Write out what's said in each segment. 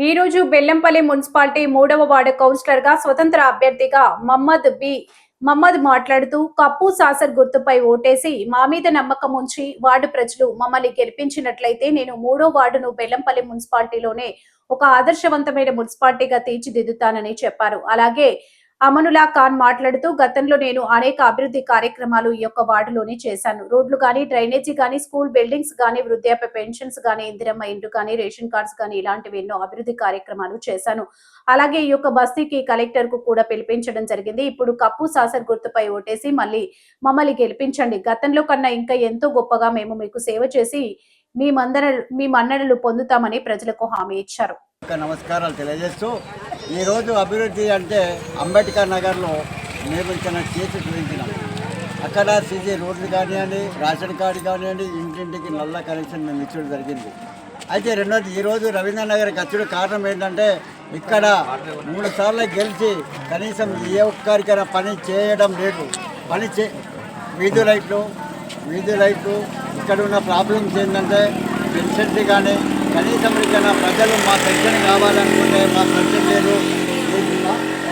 ఈ రోజు బెల్లంపల్లి మున్సిపాలిటీ మూడవ వార్డు కౌన్సిలర్గా స్వతంత్ర అభ్యర్థిగా మహమ్మద్ బి మహమ్మద్ మాట్లాడుతూ కప్పు సాసర్ గుర్తుపై ఓటేసి మా మీద నమ్మకం ఉంచి వార్డు ప్రజలు మమ్మల్ని గెలిపించినట్లయితే నేను మూడో వార్డును బెల్లంపల్లి మున్సిపాలిటీలోనే ఒక ఆదర్శవంతమైన మున్సిపాలిటీగా తీర్చిదిద్దుతానని చెప్పారు. అలాగే అమనులా ఖాన్ మాట్లాడుతూ గతంలో నేను అనేక అభివృద్ధి కార్యక్రమాలు ఈ యొక్క వార్డులోనే చేశాను. రోడ్లు కానీ డ్రైనేజీ కానీ స్కూల్ బిల్డింగ్స్ కానీ వృద్ధాప్య పెన్షన్స్ కానీ ఇందిరమ్మ ఇండ్లు కానీ రేషన్ కార్డ్స్ కానీ ఇలాంటివి ఎన్నో అభివృద్ధి కార్యక్రమాలు చేశాను. అలాగే ఈ యొక్క బస్తీకి కలెక్టర్కు కూడా పిలిపించడం జరిగింది. ఇప్పుడు కప్పు సాసర్ గుర్తుపై ఓటేసి మళ్ళీ మమ్మల్ని గెలిపించండి. గతంలో కన్నా ఇంకా ఎంతో గొప్పగా మేము మీకు సేవ చేసి మీ మందర మీ మన్నడలు పొందుతామని ప్రజలకు హామీ ఇచ్చారు. నమస్కారాలు తెలియజేస్తూ ఈరోజు అభివృద్ధి అంటే అంబేద్కర్ నగర్లో నిర్మించిన చేతి చేసి చూపించినాం. అక్కడ సీజీ రోడ్లు కానివ్వండి రేషన్ కార్డు కానివ్వండి ఇంటింటికి నల్ల కనెక్షన్ మేము ఇచ్చడం జరిగింది. అయితే రెండోది ఈరోజు రవీంద్రనగర్కి వచ్చడం కారణం ఏంటంటే ఇక్కడ మూడు సార్లు గెలిచి కనీసం ఏ ఒక్కరికైనా పని చేయడం లేదు. పని చే వీధి లైట్లు వీధి లైట్లు ఇక్కడ ఉన్న ప్రాబ్లమ్స్ ఏంటంటే పెన్షన్కి కానీ కనీసం ఇక్కడ ప్రజలు మా పెన్షన్ కావాలనుకుంటే మా పెన్షన్ లేదు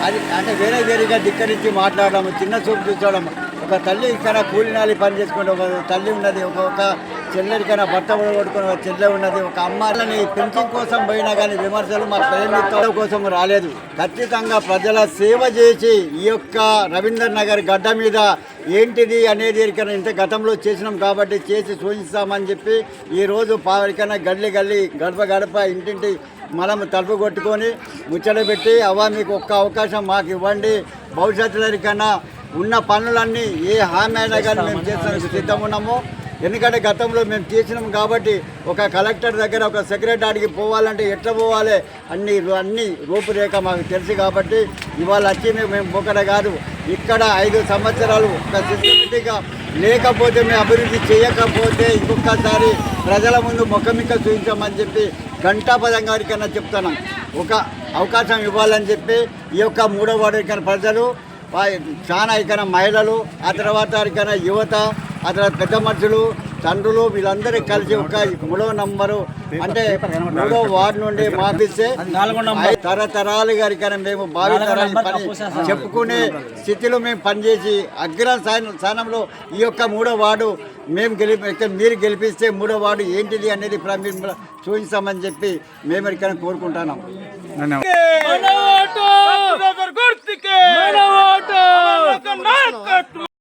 అది అంటే వేరే వేరేగా ధిక్కరించి మాట్లాడడం చిన్న చూపు చూసుకోవడం. ఒక తల్లి ఇక్కడ కూలినాలి పని చేసుకుంటే ఒక తల్లి ఉన్నది ఒక చెల్లెడికైనా భర్త కొడుకుని ఒక చెల్లె ఉన్నది ఒక అమ్మాయిని పెన్షన్ కోసం పోయినా కానీ విమర్శలు మా ప్రజల కోసం రాలేదు. ఖచ్చితంగా ప్రజల సేవ చేసి ఈ యొక్క రవీందర్ నగర్ గడ్డ మీద ఏంటిది అనేది ఇక్కడ ఇంత గతంలో చేసినాం కాబట్టి చేసి చూపిస్తామని చెప్పి ఈరోజు పావరికైనా గల్లి గల్లి గడప గడప ఇంటింటి మనం తలుపు కొట్టుకొని ముచ్చట పెట్టి అవా మీకు ఒక్క అవకాశం మాకు ఇవ్వండి. భవిష్యత్తులకన్నా ఉన్న పనులన్నీ ఏ హామీ అయినా కానీ మేము చేస్తానికి సిద్ధం ఉన్నాము. ఎందుకంటే గతంలో మేము చేసినాం కాబట్టి ఒక కలెక్టర్ దగ్గర ఒక సెక్రటరీకి పోవాలంటే ఎట్లా పోవాలి? అన్ని అన్ని రూపురేఖ మాకు తెలుసు కాబట్టి ఇవాళ వచ్చి మేము మేము ఒకట కాదు. ఇక్కడ ఐదు సంవత్సరాలు ఒక సిస్టమేటిక్గా లేకపోతే మేము అభివృద్ధి చేయకపోతే ఇంకొకసారి ప్రజల ముందు ముఖమిక చూపించామని చెప్పి ఘంటాపదం గారికన్నా చెప్తున్నాం ఒక అవకాశం ఇవ్వాలని చెప్పి ఈ యొక్క మూడో వార్డు ప్రజలు చాలా ఇక్కడ మహిళలు ఆ తర్వాత ఇక్కడ యువత ఆ తర్వాత పెద్ద మనుషులు తండ్రులు వీళ్ళందరూ కలిసి ఒక మూడో నంబరు అంటే మూడో వార్డు నుండి మాపిస్తే తరతరాలు గారికైనా మేము భావి తరాలు పని చెప్పుకునే స్థితిలో మేము పనిచేసి అగ్ర స్థానం- స్థానంలో ఈ యొక్క మూడో వార్డు మేము గెలిపి మీరు గెలిపిస్తే మూడో వార్డు ఏంటిది అనేది చూపిస్తామని చెప్పి మేము ఇక్కడ కోరుకుంటున్నాం.